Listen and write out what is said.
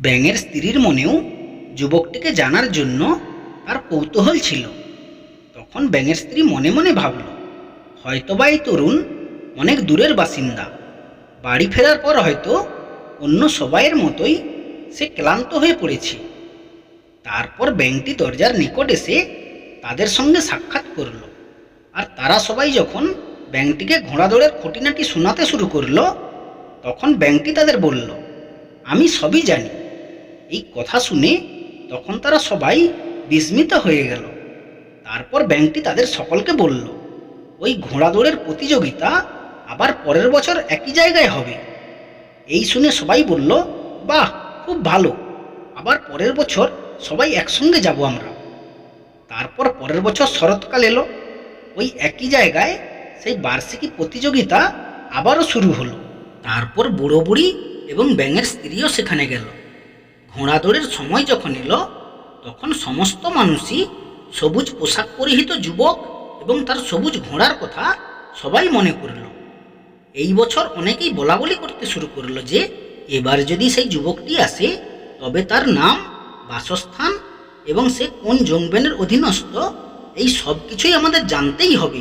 ব্যাঙের স্ত্রীর মনেও যুবকটিকে জানার জন্য তার কৌতূহল ছিল। তখন ব্যাঙের স্ত্রী মনে মনে ভাবল, হয়তোবা এই তরুণ অনেক দূরের বাসিন্দা। বাড়ি ফেরার পর হয়তো অন্য সবাইয়ের মতোই সে ক্লান্ত হয়ে পড়েছে। তারপর ব্যাংকটি দরজার নিকট এসে তাদের সঙ্গে সাক্ষাৎ করল। আর তারা সবাই যখন ব্যাংকটিকে ঘোড়া দৌড়ের খুঁটিনাটি শোনাতে শুরু করল, তখন ব্যাংকটি তাদের বলল, আমি সবই জানি। এই কথা শুনে তখন তারা সবাই বিস্মিত হয়ে গেল। তারপর ব্যাংকটি তাদের সকলকে বলল, ওই ঘোড়া দৌড়ের প্রতিযোগিতা আবার পরের বছর একই জায়গায় হবে। এই শুনে সবাই বলল, বাহ, খুব ভালো। আবার পরের বছর সবাই একসঙ্গে যাব আমরা। তারপর পরের বছর শরৎকাল এলো। ওই একই জায়গায় সেই বার্ষিকী প্রতিযোগিতা আবারও শুরু হলো। তারপর বুড়ো বুড়ি এবং ব্যাঙের স্ত্রীও সেখানে গেল। ঘোড়া দৌড়ের সময় যখন এলো, তখন সমস্ত মানুষই সবুজ পোশাক পরিহিত যুবক এবং তার সবুজ ঘোড়ার কথা সবাই মনে করল। এই বছর অনেকেই বলা বলি করতে শুরু করল যে, এবার যদি সেই যুবকটি আসে, তবে তার নাম, বাসস্থান এবং সে কোন জংবেনের অধীনস্থ, এই সব কিছুই আমাদের জানতেই হবে।